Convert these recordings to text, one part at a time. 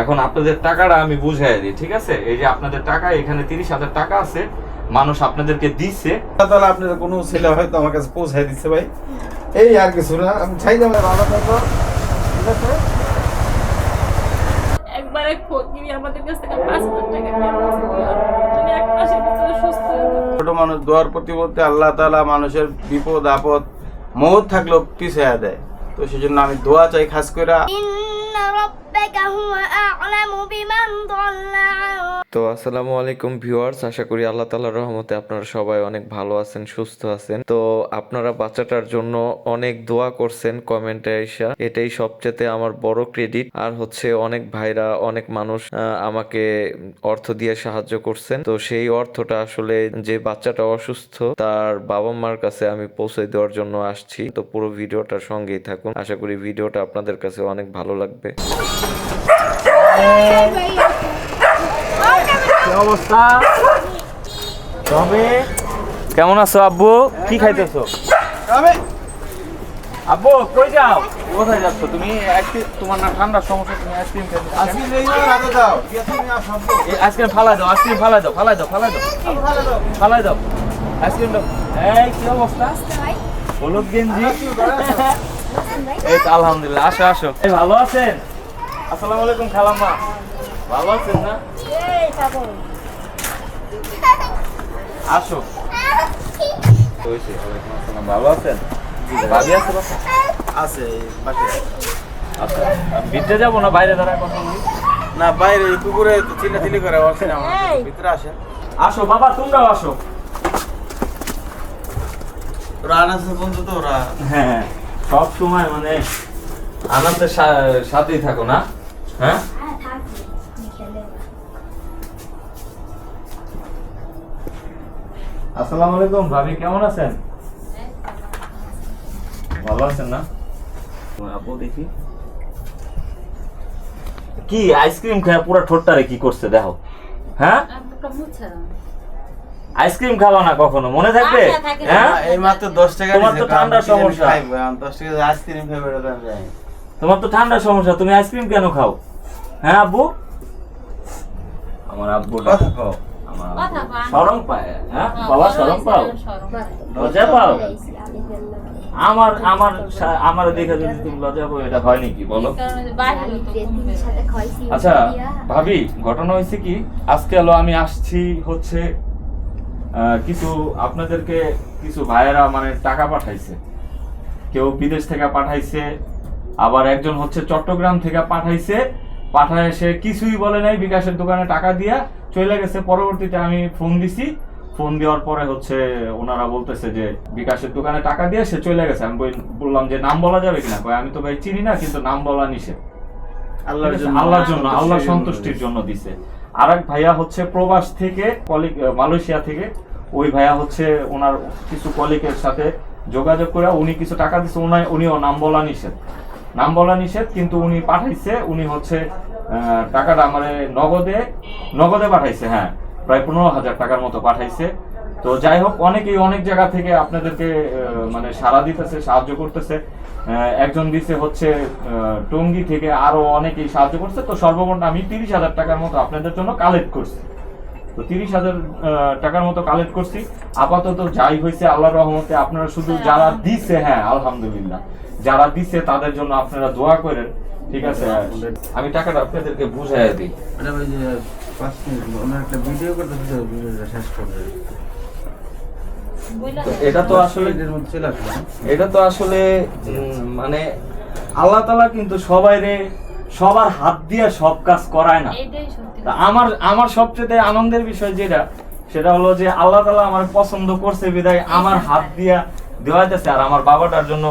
এখন আপনাদের টাকাটা আমি বুঝাই দিই ঠিক আছে? এই যে আপনাদের টাকা এখানে তিরিশ হাজার টাকা আছে মানুষ আপনাদেরকে দিচ্ছে আল্লাহ তাআলা আপনার কোনো ছেলে হয়তো আমার কাছে পৌঁছাই দিচ্ছে ভাই। এই আর কিছু না আমি চাই না ভালো থাকো ঠিক আছে? একবারে ফকিরি আমাদের কাছ থেকে পাঁচ হাজার টাকা নিয়ে এক মাসের ভিতরে সুস্থ ছোট মানুষ দোয়ার প্রতি বলতে আল্লাহ তাআলা মানুষের বিপদ আপদ মৌত থাকলেও পিছিয়ে দেয়। তো সেই জন্য আমি দোয়া চাই খাস করে তো আসসালামু আলাইকুম ভিউয়ার্স, আশা করি আল্লাহ তালার রহমতে আপনারা সবাই অনেক ভালো আছেন, সুস্থ আছেন। তো আপনারা বাচ্চাটার জন্য অনেক দোয়া করছেন কমেন্টে আইসা। এটাই সবচেয়ে আমার বড় ক্রেডিট। আর হচ্ছে অনেক ভাইরা, অনেক মানুষ আমাকে অর্থ দিয়ে সাহায্য করছেন। তো সেই অর্থটা আসলে যে বাচ্চাটা অসুস্থ, তার বাবা মার কাছে আমি পৌঁছে দেওয়ার জন্য আসছি। তো পুরো ভিডিওটার সঙ্গেই থাকুন। আশা করি ভিডিওটা আপনাদের কাছে অনেক ভালো লাগবে। অবস্থা? তবে কেমন আছো আব্বু? কি খাইতেছো? আব্বু কই যাও? কোথায় যাচ্ছ তুমি? তোমার না ঠান্ডার সমস্যা তুমি আইসক্রিম দাও সব আইসক্রিম ফালাই দাও আইসক্রিম ফালাই দাও ফালাই দাও ফালাই দাও। ফালাই দাও। আইসক্রিম দাও। এই কি অবস্থা? হলুদ গেঞ্জি? এই আলহামদুলিল্লাহ। আসো আসো। ভালো আছেন? আসসালামু আলাইকুম খালাম্মা। ভালো আছেন না? আসো। ভালো আছেন? ভাবি আছে। আছে আচ্ছা ভিতরে যাব না বাইরে দাঁড়ায় কথা না বাইরে কুকুরে চিল্লা চিল্লি করে আসে না আমার ভিতরে আসে। আসো বাবা তোমরাও আসো। বন্ধু তো ওরা হ্যাঁ সব সময় মানে আনন্দের সাথেই থাকো না? হ্যাঁ? আসসালামু আলাইকুম ভাবি কেমন আছেন? ভালো আছেন না? আপু দেখি। কি আইসক্রিম খেয়ে পুরো ঠোঁটটারে কি করছে দেখো। হ্যাঁ? আইসক্রিম খাবা না কখনো মনে থাকবে। হ্যাঁ? এই মাত্র দশ টাকা তোমার তো ঠান্ডার সমস্যা। খাইবো, আমি দশ টাকা আইসক্রিম আমি জানি। তোমার তো ঠান্ডার সমস্যা তুমি আইসক্রিম কেন খাও? হ্যাঁ আব্বু? আমার আব্বু আমার কথা আমি- পায় হ্যাঁ? হ্যাঁ, বাবা বড় পাও? লজ্জা পাও? আমার আমার আমার দেখে যদি তুমি লজ্জা পাও এটা হয় নাকি? বলো। কারণ ওই যে বাইরে তো কমবে। আচ্ছা ভাবি ঘটনা হয়েছে কি? আজকে হলো আমি আসছি হচ্ছে আহ, কিছু আপনাদেরকে কিছু ভাইয়েরা মানে টাকা পাঠাইছে। কেউ বিদেশ থেকে পাঠাইছে আবার একজন হচ্ছে চট্টগ্রাম থেকে পাঠাইছে। পাঠায় সে কিছুই বলে নাই বিকাশের দোকানে টাকা দিয়া চলে গেছে। পরবর্তীতে আমি ফোন দিছি। ফোন দেওয়ার পরে হচ্ছে ওনারা বলতেছে যে বিকাশের দোকানে টাকা দিয়ে সে চলে গেছে। আমি বললাম যে নাম বলা যাবে কিনা? কয় আমি তো ভাই চিনি না কিন্তু নাম বলা নিষেধ। আল্লাহর জন্য আল্লাহর জন্য আল্লাহ সন্তুষ্টির জন্য দিছে। আর এক ভাইয়া হচ্ছে প্রবাস থেকে কলিগ মালয়েশিয়া থেকে। ওই ভাইয়া হচ্ছে ওনার কিছু কলিগের সাথে যোগাযোগ করে উনি কিছু টাকা দিচ্ছে উনি উনিও নাম বলা নিষেধ। নাম বলা নিষেধ, কিন্তু উনি পাঠাইছে, উনি হচ্ছে টাকাটা মানে নগদে নগদে পাঠাইছে হ্যাঁ প্রায় পনেরো হাজার টাকার মতো পাঠাইছে। তো যাই হোক, অনেকেই অনেক জায়গা থেকে আপনাদেরকে মানে সাড়া দিতেছে, সাহায্য করতেছে। একজন দিছে হচ্ছে টঙ্গী থেকে আরও অনেকেই সাহায্য করছে। তো সর্বমোট আমি তিরিশ হাজার টাকার মতো আপনাদের জন্য কালেক্ট করছি। তো তিরিশ হাজার টাকার মতো কালেক্ট করছি। আপাতত যাই হয়েছে, আল্লাহর রহমতে আপনারা শুধু যারা দিছে হ্যাঁ আলহামদুলিল্লাহ। যারা দিছে তাদের জন্য আপনারা দোয়া করেন ঠিক আছে? আমি টাকাটা আপনাদেরকে বুঝাই দিই। একটা ভিডিও করতে শেষ করবে। এটা তো আসলে? এটা তো আসলে মানে আল্লাহ তালা কিন্তু সবাইরে সবার হাত দিয়ে সব কাজ করায় না। তা আমার আমার সবচেয়ে আনন্দের বিষয় যেটা সেটা হলো যে আল্লাহ তালা আমার পছন্দ করছে বিদায় আমার হাত দিয়া দেওয়া যাচ্ছে আর আমার বাবাটার জন্য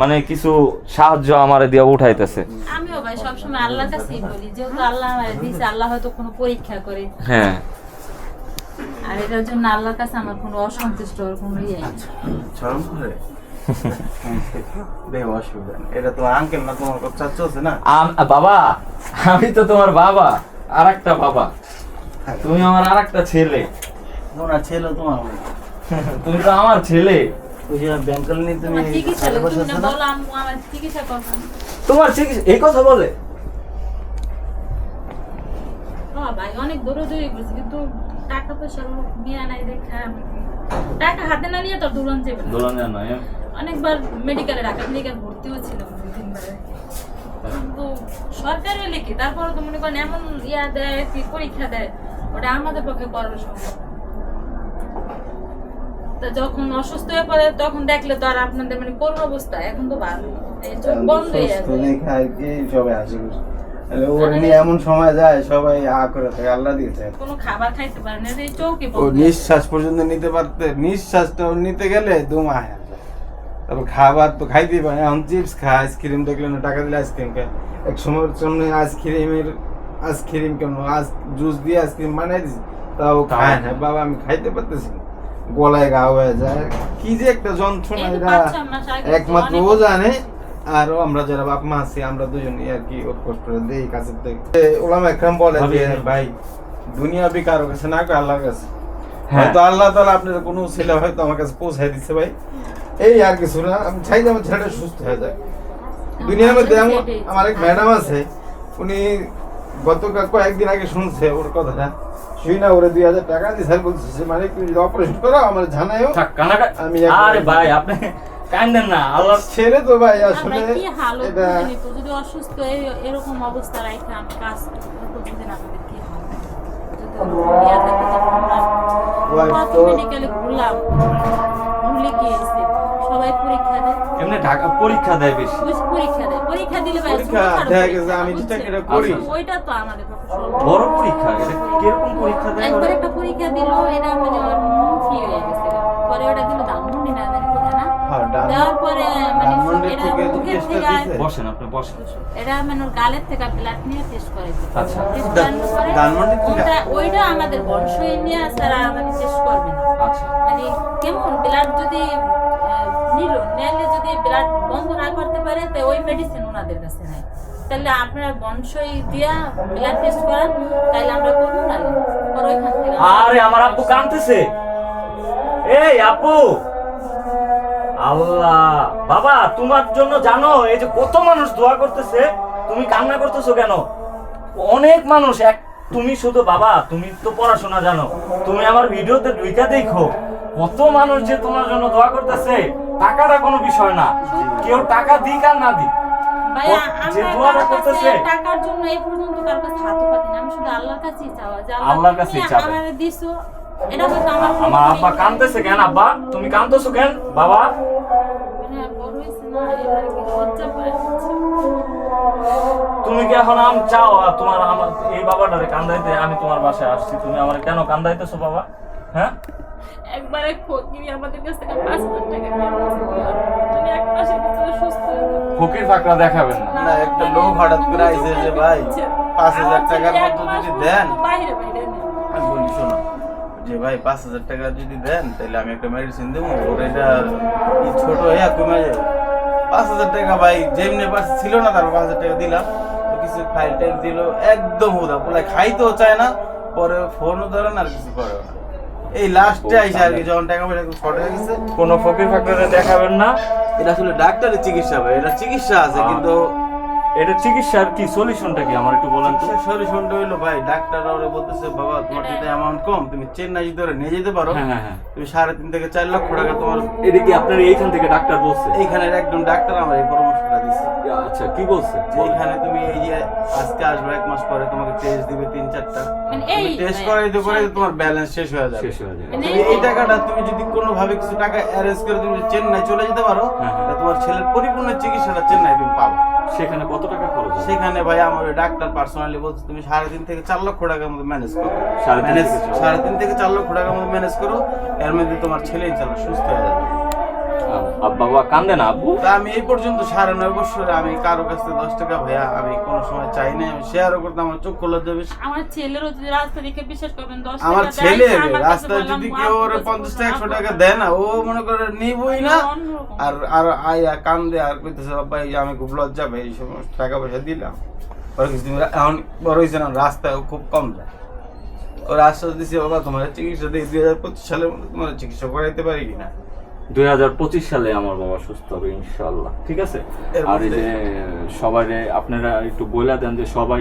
মানে কিছু সাহায্য আমার দিয়ে উঠাইতেছে। আমিও ভাই সবসময় আল্লাহর কাছেই বলি যেহেতু আল্লাহ আমার দিয়েছে আল্লাহ হয়তো কোনো পরীক্ষা করে। হ্যাঁ। আর এটার জন্য আল্লাহর কাছে আমার কোনো অসন্তুষ্ট হওয়ার কোনো ইয়ে নেই। শরম করে? দেহ অসুবিধা নেই। এটা তো তোমার কথা চলছে না? আম- বাবা আমি তো তোমার বাবা আর একটা বাবা তুমি আমার আর একটা ছেলে। তোমার ছেলে তোমার তুমি তো আমার ছেলে। ওই যে ব্যাংকল তুমি তোমার চিকিৎসা এই কথা বলে। ভাই অনেক দৌড়াদৌড়ি করছি কিন্তু টাকা পয়সা নিয়ে নাই দেখা টাকা হাতে না নিয়ে তো দৌড়ান যাবে না। দোলন অনেকবার মেডিকেলে ঢাকা মেডিকেল ভর্তিও ছিল দুই তিনবারে। কিন্তু সরকার হলে কি? তারপরে তো মনে করেন এমন ইয়া দেয় কি পরীক্ষা দেয় ওটা আমাদের পক্ষে করানো সম্ভব। তা যখন অসুস্থ হয়ে পড়ে তখন দেখলে তো আর আপনাদের মানে করুণ অবস্থা। এখন তো ভালো বন্ধ হয়ে যাবে সবাই ওর নিয়ে এমন সময় যায় সবাই আ করে থাকে আল্লাহ দিয়েছে কোনো খাবার খাইতে পারে না এই চৌকি ও নিঃশ্বাস পর্যন্ত নিতে পারতে নিঃশ্বাসটা নিতে গেলে দুমা হয়ে যায়। তারপর খাবার তো খাইতেই পারে এখন চিপস খায় আইসক্রিম দেখলে না টাকা দিলে আইসক্রিম খায়। এক সময়ের সামনে আইসক্রিমের আইসক্রিম কেন আজ জুস দিয়ে আইসক্রিম বানাই দিছি তাও খায় না। বাবা আমি খাইতে পারতেছি না। গলায় গা হয়ে যায়। কি যে একটা যন্ত্রণা এটা একমাত্র ও জানে আর আমরা যারা বাপ মা আছি আমরা দুজনই আর কি ওর কষ্ট দেই কাছে থেকে। ওলামা একরাম বলে যে ভাই দুনিয়া কারও কাছে না করে আল্লাহর কাছে? হ্যাঁ। হয়তো আল্লাহ তাআলা আপনার কোনো ছেলে হয়তো আমার কাছে পৌঁছাই দিচ্ছে ভাই। এই আর কিছু না আমি চাই যে আমার ছেলেটা সুস্থ হয়ে যায়। দুনিয়ার মধ্যে আমার এক ম্যাডাম আছে উনি গতকাল কয়েকদিন আগে শুনছে ওর কথাটা। শুই না ওরে দুই হাজার টাকা দিয়ে স্যার বলছে মানে তুমি অপারেশন করো আমার জানাইও। আমি আরে ভাই আপনি কান্দেন না আল্লাহ ছেড়ে তো ভাই আসলে এটা যদি অসুস্থ এরকম অবস্থা রাখে আমি কাজ না কি হবে ঘুরলাম ঘুরলে সবাই পরীক্ষা দেয়। এমনি ঢাকা পরীক্ষা দেয় বেশি। পরীক্ষা দেয়। পরীক্ষা দিলে ভাই পরীক্ষা পরীক্ষা, গেছে আমি যেটা এটা করি আচ্ছা। ওইটা তো আমাদের বড় পরীক্ষা এটা কীরকম পরীক্ষা দেয় একবার একটা পরীক্ষা দিল এটা মানে মুখই হয়ে গেছে। পরে ওটা দিল ধানমন্ডি না জানি কোথায় না? হ্যাঁ, দেওয়ার পরে মানে এটা মুখের থেকে বসেন আপনি বসেন। এটা মানে ওর গালের থেকে ব্লাড নিয়ে টেস্ট করাইছে আচ্ছা। করানোর থেকে? ওইটা আমাদের বংশই নিয়ে স্যার আমাদের টেস্ট করবে না। আচ্ছা। মানে কেমন? ব্লাড যদি নিল। নিলে যদি ব্লাড বন্ধ না করতে পারে, তো ওই মেডিসিন ওনাদের কাছে নাই। তাহলে আপনারা বংশই দিয়া ব্লাড টেস্ট করান, তাহলে আমরা করব না। পরে ওইখান থেকে আরে, আমার আব্বু কাঁদতেছে। এই আব্বু! আল্লাহ! বাবা, তোমার জন্য জানো, এই যে কত মানুষ দোয়া করতেছে, তুমি কান্না করতেছো কেন? অনেক মানুষ, এক, তুমি শুধু বাবা, তুমি তো পড়াশোনা জানো। তুমি আমার ভিডিওতে দুইটা দেখো, কত মানুষ যে তোমার জন্য দোয়া করতেছে। টাকাটা কোনো বিষয় না। কেউ টাকা দিক আর না দিক। টাকার জন্য এই পর্যন্ত কাছে পাতি না। আমি শুধু আল্লাহর কাছেই চাওয়া যে আল্লাহর কাছেই তুমি চাবে। দিছো এটা হয়তো আমার আমার আব্বা কাঁদতেছে কেন আব্বা? তুমি কাঁদতেছো কেন? বাবা? তুমি কি এখন আম চাও? আর তোমার আমার এই বাবাটারে কান্দাইতে আমি তোমার বাসায় আসছি। তুমি আমার কেন কান্দাইতেছো বাবা? হ্যাঁ? একবারে খোঁজ নিয়ে আমাদের কাছ থেকে পাঁচ হাজার টাকা নিয়ে এক মাসের ভিতরে সুস্থ ফকির ফাকরা দেখাবেন না। না একটা লোক হঠাৎ করে আইছে যে ভাই পাঁচ হাজার টাকার মতো যদি দেন বাইরে বাইরে বলি শোনো যে ভাই পাঁচ হাজার টাকা যদি দেন তাহলে আমি একটা মেডিসিন দেবো। ওর এটা ছোট হয়ে কমে যাবে পাঁচ হাজার টাকা ভাই যেমনি পাঁচ ছিল না তারপর পাঁচ হাজার টাকা দিলাম। তো কিছু ফাইল টাইল দিল একদম হুদা বলে খাইতেও চায় না পরে ফোনও ধরে না আর কিছু করে না। এই লাস্টে আইসা আর কি যখন টাকা পয়সা একটু শর্ট হয়ে গেছে কোনো ফকির ফাকরারে দেখাবেন না। এটা আসলে ডাক্তারের চিকিৎসা ভাই এটা চিকিৎসা আছে কিন্তু এটা চিকিৎসার কি সলিউশনটা কি? আমার একটু বলেন তো। সলিউশনটা হইল ভাই ডাক্তার ওরা বলতেছে বাবা তোমার যদি অ্যামাউন্ট কম তুমি চেন্নাই যদি ওরা নিয়ে যেতে পারো হ্যাঁ হ্যাঁ হ্যাঁ। তুমি সাড়ে তিন থেকে চার লক্ষ টাকা তোমার এটা কি আপনার এইখান থেকে ডাক্তার বলছে? এইখানের একজন ডাক্তার আমার এই আচ্ছা কি বলছে? যে তুমি এই যে আজকে আসবে এক মাস পরে তোমাকে টেস্ট দিবে তিন চারটা। মানে টেস্ট ভাইয়া, করাইতে করে তোমার ব্যালেন্স শেষ হয়ে যাবে। শেষ হয়ে যাবে। মানে তুমি এই টাকাটা তুমি যদি কোনো ভাবে কিছু টাকা অ্যারেঞ্জ করে তুমি চেন্নাই চলে যেতে পারো হ্যাঁ, হ্যাঁ। তোমার ছেলের পরিপূর্ণ চিকিৎসাটা চেন্নাই তুমি পাবে। সেখানে কত টাকা খরচ? সেখানে ভাই আমার ওই ডাক্তার পার্সোনালি বলছে তুমি সাড়ে তিন থেকে চার লক্ষ টাকার মতো ম্যানেজ করো। সাড়ে তিন থেকে চার। লক্ষ। টাকার মতো ম্যানেজ করো এর মধ্যে তোমার ছেলে ইনশাল্লাহ সুস্থ হয়ে যাবে। বাবা কান্দে না আব্বু আমি এই পর্যন্ত সাড়ে নয় বছরে আমি কারও কাছ দশ টাকা ভাইয়া আমি কোনো সময় চাই না আমি শেয়ারও করতে আমার চোখ খোলা যাবে। আমার ছেলেরও যদি রাস্তা দেখে বিশ্বাস করবেন দশ আমার টাকা ছেলে রাস্তায় যদি কেউ ওরে পঞ্চাশ টাকা একশো টাকা দেয় না ও মনে করে নিবই না। আর আর আয়া কান্দে আর কইতেছে বাবা এই আমি খুব লজ্জা পাই এই সমস্ত টাকা পয়সা দিলাম। এখন বড় হয়েছে না রাস্তায় খুব কম যায়। ওর আশ্বাস দিচ্ছে বাবা তোমার চিকিৎসা দিয়ে দুই হাজার পঁচিশ সালের মধ্যে তোমার চিকিৎসা করাইতে পারি কিনা? দুই সালে আমার বাবা সুস্থ হবে ইনশাল্লাহ ঠিক আছে? আর এই যে সবাই আপনারা একটু বলে দেন যে সবাই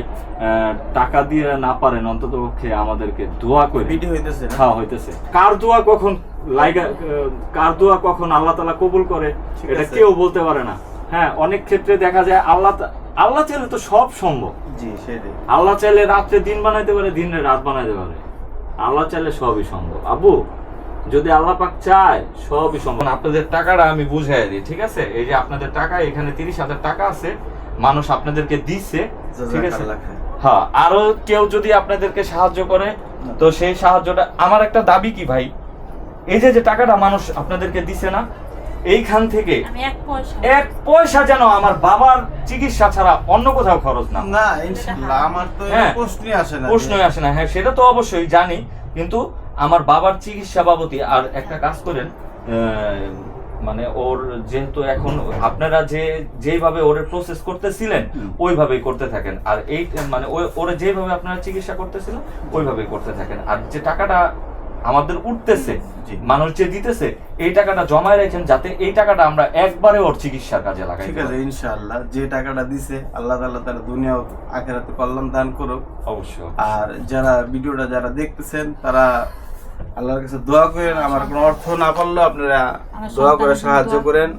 টাকা দিয়ে না পারেন অন্তত পক্ষে আমাদেরকে দোয়া করে ভিডিও হইতেছে? খাওয়া হইতেছে। কার দোয়া কখন লাইগা কার দোয়া কখন আল্লাহ তালা কবুল করে এটা কেউ বলতে পারে না। হ্যাঁ অনেক ক্ষেত্রে দেখা যায় আল্লাহ আল্লাহ চাইলে তো সব সম্ভব। জি সেটাই। আল্লাহ চাইলে রাত্রে দিন বানাইতে পারে দিনে রাত বানাইতে পারে। আল্লাহ চাইলে সবই সম্ভব। আবু যদি আল্লাহ পাক চায় সবই সম্ভব। আপনাদের টাকাটা আমি বুঝাই দিই ঠিক আছে? এই যে আপনাদের টাকা এখানে তিরিশ হাজার টাকা আছে মানুষ আপনাদেরকে দিচ্ছে ঠিক আছে? হ্যাঁ আরও কেউ যদি আপনাদেরকে সাহায্য করে তো সেই সাহায্যটা আমার একটা দাবি কি ভাই? এই যে যে টাকাটা মানুষ আপনাদেরকে দিছে না এইখান থেকে এক পয়সা। যেন আমার বাবার চিকিৎসা ছাড়া অন্য কোথাও খরচ না না আমার তো হ্যাঁ। প্রশ্নই আসে না প্রশ্নই আসে না। হ্যাঁ সেটা তো অবশ্যই জানি কিন্তু আমার বাবার চিকিৎসা বাবতি আর একটা কাজ করেন মানে ওর যেহেতু এখন আপনারা যে যেভাবে ওরে প্রসেস করতেছিলেন ওইভাবেই করতে থাকেন। আর এই মানে ওরে যেভাবে আপনারা চিকিৎসা করতেছিলেন ওইভাবেই করতে থাকেন। আর যে টাকাটা আমাদের উঠতেছে। মানুষ যে দিতেছে এই টাকাটা জমায় রেখেন যাতে এই টাকাটা আমরা একবারে ওর চিকিৎসার কাজে লাগাই ঠিক আছে ইনশাআল্লাহ। যে টাকাটা দিছে আল্লাহ তাআলা তার দুনিয়া ও আখিরাতে কল্যাণ দান করুক। অবশ্যই। আর যারা ভিডিওটা যারা দেখতেছেন তারা আল্লাহর কাছে দোয়া করেন আমার কোনো অর্থ না পারলেও আপনারা দোয়া করে সাহায্য করেন।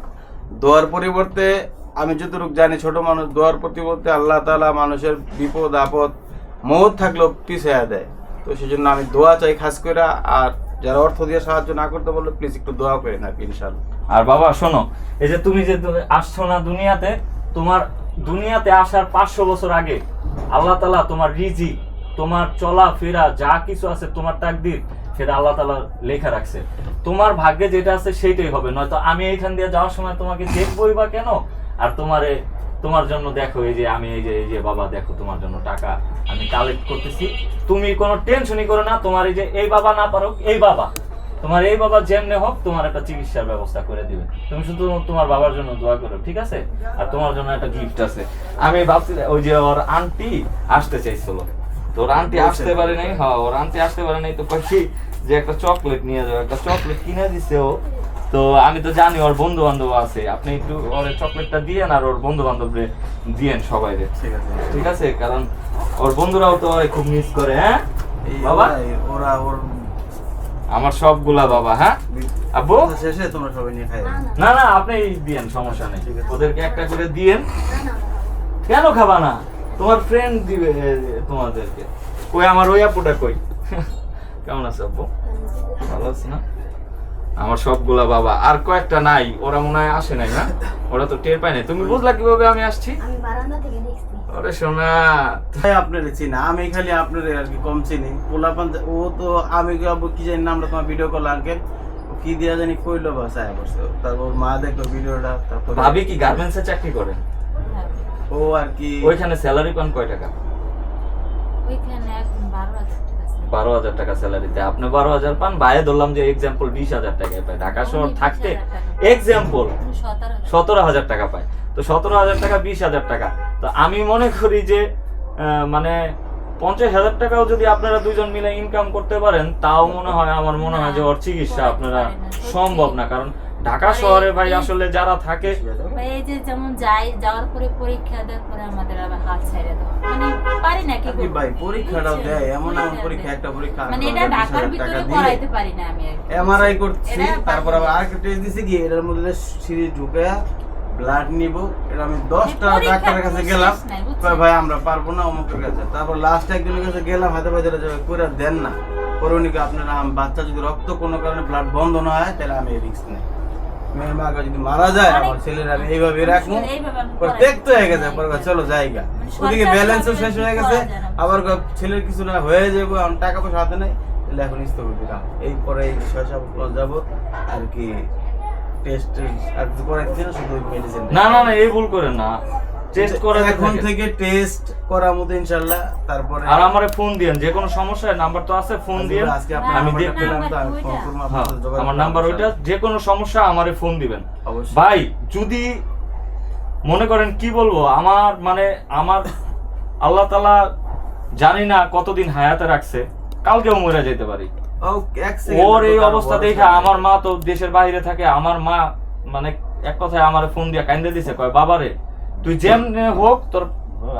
দোয়ার পরিবর্তে আমি যতটুকু জানি ছোট মানুষ দোয়ার পরিবর্তে আল্লাহ তালা মানুষের বিপদ আপদ মৌত থাকলেও পিছিয়ে দেয়। তো সেই জন্য আমি দোয়া চাই খাস করে আর যারা অর্থ দিয়ে সাহায্য না করতে বললে প্লিজ একটু দোয়া করেন আর কি আর বাবা শোনো এই যে তুমি যে আসছো না দুনিয়াতে তোমার দুনিয়াতে আসার পাঁচশো বছর আগে আল্লাহ তালা তোমার রিজি তোমার চলা ফেরা যা কিছু আছে তোমার তাকদির সেটা আল্লাহ তালা লেখা রাখছে। তোমার ভাগ্যে যেটা আছে সেইটাই হবে নয়তো আমি এইখান দিয়ে যাওয়ার সময় তোমাকে দেখবোই বা কেন? আর তোমারে তোমার জন্য দেখো এই যে আমি এই যে এই যে বাবা দেখো তোমার জন্য টাকা আমি কালেক্ট করতেছি। তুমি কোনো টেনশনই করো না তোমার এই যে এই বাবা না পারো এই বাবা। তোমার এই বাবা যেমনে হোক তোমার একটা চিকিৎসার ব্যবস্থা করে দিবে। তুমি শুধু তোমার বাবার জন্য দোয়া করো ঠিক আছে? আর তোমার জন্য একটা গিফট আছে। আমি ভাবছি ওই যে ওর আন্টি আসতে চাইছিল। তো ওর আন্টি আসতে পারে নাই? হ্যাঁ ওর আন্টি আসতে পারে নাই তো পাখি যে একটা চকলেট নিয়ে যাও একটা চকলেট কিনে দিছে ও। তো আমি তো জানি ওর বন্ধু বান্ধব আছে। আপনি একটু ওর চকলেটটা দিয়েন আর ওর বন্ধু বান্ধবরে দিয়েন সবাই ঠিক আছে। ঠিক আছে? কারণ ওর বন্ধুরাও তো ওরে খুব মিস করে হ্যাঁ? বাবা? ওরা- ওরা আমার সবগুলা বাবা হ্যাঁ? আব্বু? শেষে তোমরা সবাই নিয়ে খাই না না। আপনি দিয়েন সমস্যা নেই। ঠিক আছে। ওদেরকে একটা করে দিয়েন। কেন খাবা না? তোমার ফ্রেন্ড দিবে তোমাদেরকে। কই আমার ওই আপুটা কই? কেমন আছে আব্বু? ভালো আছে না? আমার সবগুলা বাবা আর কয়েকটা নাই ওরা মনে হয় আসে নাই না? ওরা তো টের পায় নাই। তুমি বুঝলা কীভাবে আমি আসছি? আমি বারান্দা থেকে দেখছি। ওরে সোনা। ভাই আপনার চিনি আমি খালি আপনার আর কি কম চিনি। পোলাপান ও তো আমি যাব কি জানি না আমরা তোমার ভিডিও কল আঙ্কেল ও কি দিয়া জানি কইলো বাস আয়া বসে তারপর মা দেখল ভিডিওটা তারপর ভাবি কি গার্মেন্টসে চাকরি করে। ও আর কি ওইখানে স্যালারি পান কয় টাকা? ওইখানে এখন বারো হাজার টাকা আছে। বারো হাজার টাকা স্যালারিতে আপনি বারো হাজার পান বাইরে ধরলাম যে এক্সাম্পল বিশ হাজার টাকায় পায়। ঢাকা শহর থাকতে এক্সাম্পল সতেরো হাজার। টাকা পায়। তো সতেরো হাজার টাকা বিশ হাজার টাকা। তো আমি মনে করি যে মানে পঞ্চাশ হাজার টাকাও যদি আপনারা দুজন মিলে ইনকাম করতে পারেন তাও মনে হয় আমার মনে হয় যে ওর চিকিৎসা আপনারা সম্ভব না। কারণ ঢাকা শহরে ভাই আসলে যারা থাকে ভাই এই যে যেমন যাই যাওয়ার পরে পরীক্ষা দেওয়ার পরে আমাদের আবার হাল ছেড়ে দেওয়া। মানে পারি না কি আর? ভাই পরীক্ষাটাও বুঝছেন? দেয় এমন এমন পরীক্ষা একটা পরীক্ষা মানে এটা ঢাকার ভিতরে করাইতে পারি না আমি আর। এমআরআই করছি তারপর আবার না। আরেকটা টেস্ট দিছি কি এটার মধ্যে সিরিজ ঢুকে ব্লাড নিব এটা আমি দশটা ডাক্তারের কাছে গেলাম। ভাই আমরা পারব না অমুকের কাছে। তারপর লাস্ট একজনের কাছে গেলাম হাতে পায়ে যাবে করে দেন না। কয়, আপনারা আম- বাচ্চা যদি রক্ত কোনো কারণে ব্লাড বন্ধ না হয় তাহলে আমি রিস্ক নেই। মেয়ের মা যদি মারা যায় আমার ছেলের আমি এইভাবে রাখব। দেখতে হয়ে গেছে চলো জায়গা মানে ওদিকে ব্যালেন্সও শেষ হয়ে গেছে। করা। আবার ছেলের কিছু না হয়ে যাব এখন টাকা পয়সা হাতে নেই। তাহলে এখন স্থগিত দিলাম। এই পরে এই ছয় সাত যাব। আর কি টেস্ট আর কিছু না শুধু মেডিসিন না না না এই ভুল করেন না। টেস্ট করে এখন। থেকে টেস্ট করার মতো ইনশাল্লাহ তারপরে আর আমারে ফোন দিয়েন যে কোনো সমস্যা নাম্বার তো আছে ফোন দিয়েন। আজকে আমি তো ফোন। হ্যাঁ, আপনার আমার নাম্বার ওইটা যে কোনো সমস্যা আমারে ফোন দিবেন। অবশ্যই। ভাই যদি মনে করেন কি বলব আমার মানে আমার আল্লাহ তালা জানি না কতদিন হায়াতে রাখছে কালকেও মরে যেতে পারি। ওর এই অবস্থা দেখে আমার মা তো দেশের বাইরে থাকে আমার মা মানে এক কথায় আমার ফোন দিয়ে কান্দে দিছে কয় বাবারে তুই যেমনে হোক তোর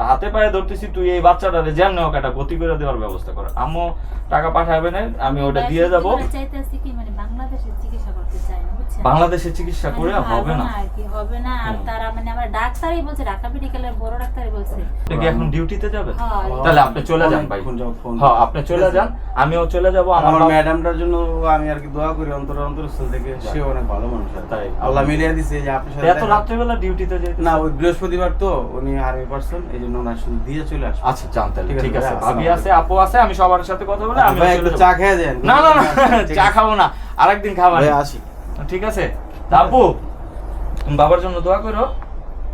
হাতে পায়ে ধরতেছি তুই এই বাচ্চাটা বাচ্চাটারে যেমনে হোক একটা গতি করে দেওয়ার ব্যবস্থা কর। আম্মু টাকা পাঠাবে না আমি ওটা দিয়ে যাব। চাইতেছি কি? মানে বাংলাদেশে চিকিৎসা করতে চাই না। বাংলাদেশে চিকিৎসা করে মানে হবে না। কি হবে না। আর তারা মানে আমার ডাক্তারই বলছে ঢাকা মেডিকেলের বড় ডাক্তারই বলছে। আপনি কি এখন ডিউটিতে যাবেন হ্যাঁ। তাহলে আপনি চলে যান ভাই। ফোন যাও, ফোন। হ্যাঁ আপনি চলে যান আমিও চলে যাব আমার ম্যাডামটার জন্য আমি আর কি দোয়া করি অন্তর অন্তরস্থল থেকে। সে অনেক ভালো মানুষ আর তাই। আল্লাহ মিলিয়ে দিছে যে আপনার সাথে এত রাত্রেবেলা ডিউটিতে যেতে না ওই বৃহস্পতিবার তো উনি আর্মি পার্সন এই জন্য ওনার শুধু দিয়ে চলে আসবে। আচ্ছা জান তাহলে। ঠিক আছে, ঠিক আছে ভাবি আছে আপু আছে আমি সবার সাথে কথা বলে আমি একটু চা খেয়ে যান না না না চা খাব না আরেকদিন খাবার। আসি। ঠিক আছে? আপু তুমি বাবার জন্য দোয়া করো।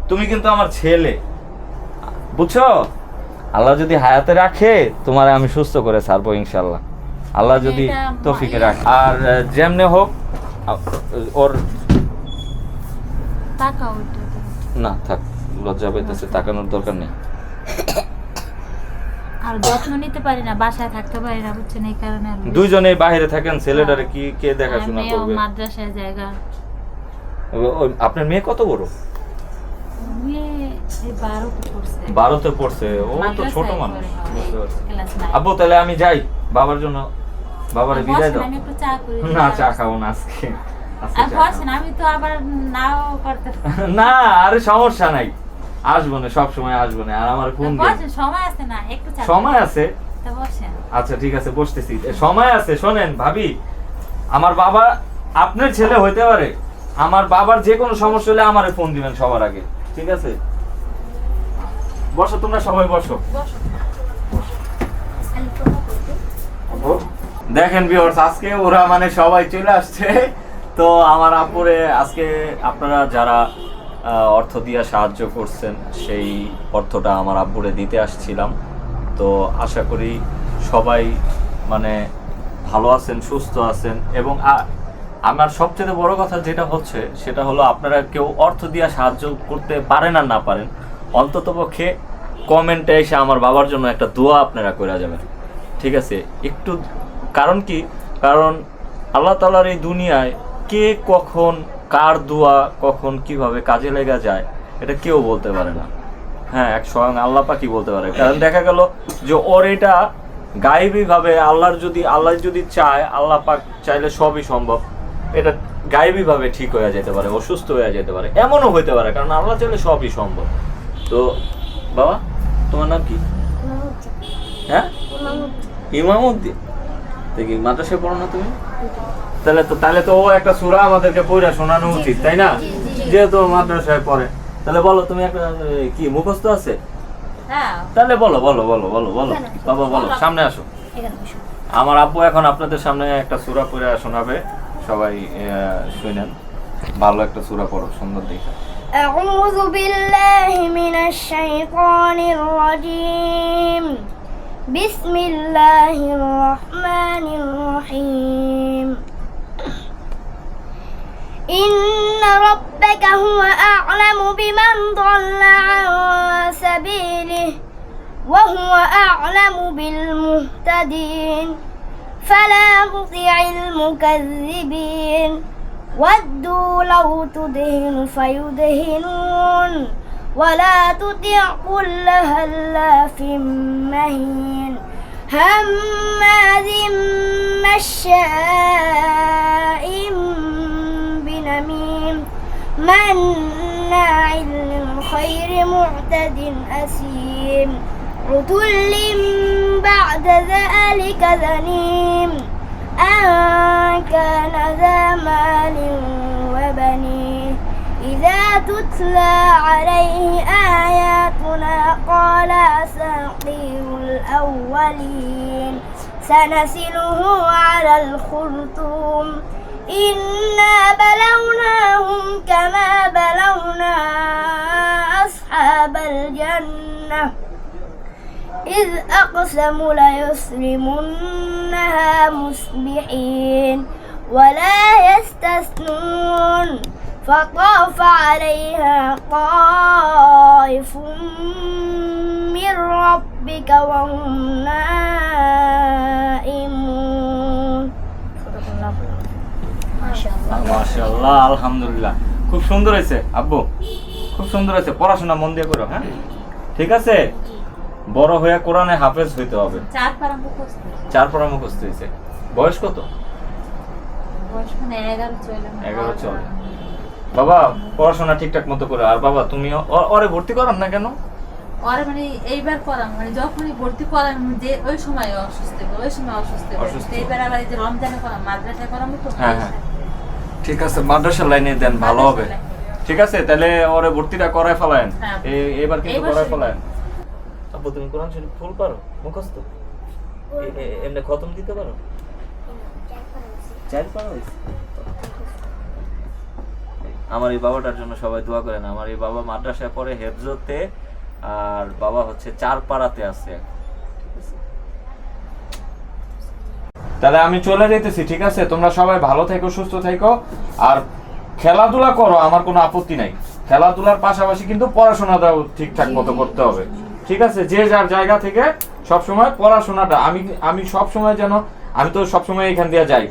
তুমি কিন্তু আমার ছেলে। বুঝছ? আল্লাহ যদি হায়াতে রাখে তোমার আমি সুস্থ করে ছাড়বো ইনশাল্লাহ আল্লাহ যদি তৌফিকে রাখে। আর যেমনে হোক ওর না থাক লজ্জা পাইতেছে তাকানোর দরকার নেই। আর যত্ন নিতে পারি না বাসায় থাকতে পারি না বুঝছেন এই কারণে আর দুইজনেই বাইরে থাকেন ছেলেটারে কি কে দেখাশোনা করবে? মাদ্রাসায় জায়গা। আপনার মেয়ে কত বড়? বারোতে পড়ছে। ও তো ছোট মানুষ। হ্যাঁ। আব্বু তাহলে আমি যাই বাবার জন্য। বাবারে বিদায় দাও। না চা খাব না আজকে। না আরে সমস্যা নাই। আসব না সব সময় আসব না। আর আমার সময় আছে না? একটু সময় আছে? আচ্ছা ঠিক আছে বসতেছি। সময় আছে শোনেন ভাবি আমার বাবা আপনার ছেলে হইতে পারে। আমার বাবার যে কোনো সমস্যা হলে আমারে ফোন দিবেন সবার আগে ঠিক আছে? বসো তোমরা সবাই বসো। দেখেন ভিউয়ার্স আজকে ওরা মানে সবাই চলে আসছে। তো আমার আপুরে আজকে আপনারা যারা অর্থ দিয়ে সাহায্য করছেন, সেই অর্থটা আমার আব্বুরে দিতে আসছিলাম। তো আশা করি সবাই মানে ভালো আছেন, সুস্থ আছেন এবং আমার সবচেয়ে বড় কথা যেটা হচ্ছে, সেটা হলো আপনারা কেউ অর্থ দিয়ে সাহায্য করতে পারেন আর না পারেন অন্ততপক্ষে কমেন্টে এসে আমার বাবার জন্য একটা দোয়া আপনারা করে যাবেন। ঠিক আছে? একটু, কারণ কি? কারণ আল্লাহ তালার এই দুনিয়ায় কে কখন কার দোয়া কখন কীভাবে কাজে লেগে যায় এটা কেউ বলতে পারে না। হ্যাঁ এক স্বয়ং আল্লাহ পাকি বলতে পারে। কারণ দেখা গেল যে ওর এটা গায়েবী ভাবে আল্লাহর যদি আল্লাহ যদি চায় আল্লাহ পাক চাইলে সবই সম্ভব। এটা গায়েবী ভাবে ঠিক হয়ে যেতে পারে অসুস্থ হয়ে যেতে পারে এমনও হইতে পারে কারণ আল্লাহ চাইলে সবই সম্ভব। তো বাবা তোমার নাম কি? হ্যাঁ? ইমামউদ্দিন দেখি মাদ্রাসায় পড়ো না তুমি? তাহলে তো তাহলে তো ও একটা সূরা আমাদেরকে পড়া শোনানো উচিত তাই না যেহেতু ও মাদ্রাসায় পড়ে তাহলে বলো তুমি একটা এ, কি মুখস্থ আছে হ্যাঁ তাহলে বলো বলো বলো বলো বলো বাবা বলো সামনে আসো আমার আব্বু এখন আপনাদের সামনে একটা সূরা পড়ে শোনাবে সবাই আহ, শুনেন ভালো একটা সূরা পড়ো সুন্দর দেখে أعوذ بالله من الشيطان الرجيم بسم الله الرحمن الرحيم إن ربك هو أعلم بمن ضل عن سبيله وهو أعلم بالمهتدين. فلا تطع المكذبين. ودوا لو تدهن فيدهنون. ولا تطع كل هلاف مهين. هماز مشاء بنميم مناع للخير معتد أثيم عتل بعد ذلك ذنيم. أن كان ذا مال وبنين. إذا تتلى عليه آياتنا قال أساطير الأولين. سنسله على الخرطوم. إنا بلوناهم كما بلونا أصحاب الجنة. إذ أقسموا ليسلمنها مصبحين ولا يستثنون. فطاف عليها طائف من ربك وهم نائمون আল্লাহ আলহামদুলিল্লাহ। খুব সুন্দর হয়েছে আব্বু। খুব সুন্দর হয়েছে পড়াশোনা মন দিয়ে করো হ্যাঁ? ঠিক আছে? বড় হয়ে কোরআনে হাফেজ হইতে হবে। চার পারা মুখস্থ। চার মুখস্থ হয়েছে। বয়স কত? মানে এগারো চলে বাবা পড়াশোনা ঠিকঠাক মতো করে আর বাবা তুমি ওরে ভর্তি করান না কেন? ওরা মানে এইবার করাম মানে যখনই ভর্তি করাম যে ওই সময় অসুস্থ ওই সময় অসুস্থ এইবার আবার এই যে রমজানে করাম মাদ্রাসায় করাম তো হ্যাঁ, হ্যাঁ। ঠিক আছে মাদ্রাসার লাইনে দেন ভালো হবে। ঠিক আছে তাহলে ওরে ভর্তিটা করায় ফেলায়েন। হ্যাঁ। এবার কিন্তু করায়। ফেলায়েন। আব্বু তুমি কোরআন শরীফ ফুল পারো? মুখস্থ? এমনি খতম দিতে পারো? চার পারো আমার এই বাবাটার জন্য সবাই দোয়া করেন। আমার এই বাবা মাদ্রাসায় পড়ে হেফজতে আর বাবা হচ্ছে চার পাড়াতে আছে ঠিক আছে? তাহলে আমি চলে যাইতেছি ঠিক আছে? তোমরা সবাই ভালো থেকো সুস্থ থেকো। আর খেলাধুলা করো আমার কোনো আপত্তি নাই। খেলাধুলার পাশাপাশি কিন্তু পড়াশোনাটাও ঠিকঠাক মতো করতে হবে। ঠিক আছে? যে যার জায়গা থেকে সব সময় পড়াশোনাটা আমি আমি সব সময় যেন আমি তো সব সময় এখান দিয়ে যাই।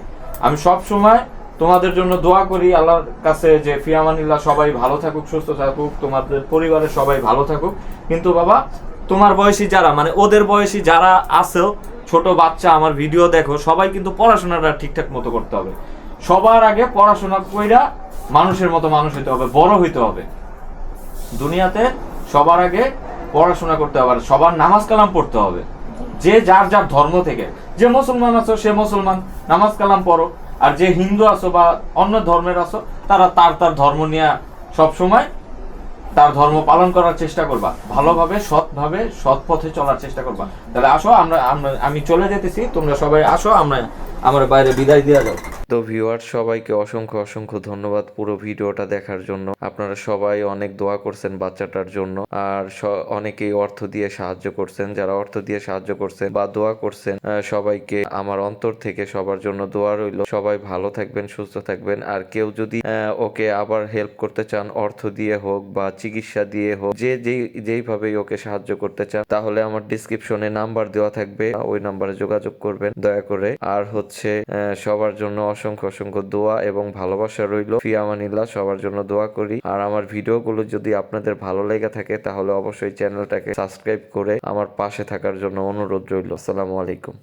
আমি সব সময় তোমাদের জন্য দোয়া করি আল্লাহর কাছে যে ফিয়ামানিল্লাহ সবাই ভালো থাকুক সুস্থ থাকুক তোমাদের পরিবারের সবাই ভালো থাকুক। কিন্তু বাবা তোমার বয়সী যারা মানে ওদের বয়সী যারা আছেও ছোট বাচ্চা, আমার ভিডিও দেখো, সবাই কিন্তু পড়াশোনাটা ঠিকঠাক মতো করতে হবে। সবার আগে পড়াশোনা কইরা মানুষের মতো মানুষ হইতে হবে, বড় হইতে হবে। দুনিয়াতে সবার আগে পড়াশোনা করতে হবে আর সবার নামাজ কালাম পড়তে হবে। যে যার যার ধর্ম থেকে, যে মুসলমান আছো সে মুসলমান, নামাজ কালাম পড়ো। আর যে হিন্দু আছো বা অন্য ধর্মের আছো, তারা তার তার ধর্ম নিয়ে সব সময় তার ধর্ম পালন করার চেষ্টা করবা। ভালোভাবে সৎভাবে সৎ পথে চলার চেষ্টা করবা। তাহলে আসো, আমরা আমি চলে যেতেছি, তোমরা সবাই আসো, আমরা আমার বাইরে বিদায় দিয়ে যাও তো ভিউয়ার সবাইকে অসংখ্য অসংখ্য ধন্যবাদ পুরো ভিডিওটা দেখার জন্য। আপনারা সবাই অনেক দোয়া করছেন বাচ্চাটার জন্য, আর অনেকেই অর্থ দিয়ে সাহায্য করছেন। যারা অর্থ দিয়ে সাহায্য করছেন বা দোয়া করছেন সবাইকে আমার অন্তর থেকে সবার জন্য দোয়া রইল। সবাই ভালো থাকবেন, সুস্থ থাকবেন, আর কেউ যদি ওকে আবার হেল্প করতে চান, অর্থ দিয়ে হোক বা চিকিৎসা দিয়ে হোক, যে যেই যেইভাবেই ওকে সাহায্য করতে চান, তাহলে আমার ডিসক্রিপশনে নাম্বার দেওয়া থাকবে। ওই নাম্বারে যোগাযোগ করবেন, দয়া করে। আর হচ্ছে সবার জন্য অসংখ্য অসংখ্য দোয়া এবং ভালোবাসা রইল। ফিয়ামানিল্লাহ সবার জন্য দোয়া করি। আর আমার ভিডিওগুলো যদি আপনাদের ভালো লেগে থাকে, তাহলে অবশ্যই চ্যানেলটাকে সাবস্ক্রাইব করে আমার পাশে থাকার জন্য অনুরোধ রইল। আসসালামু আলাইকুম।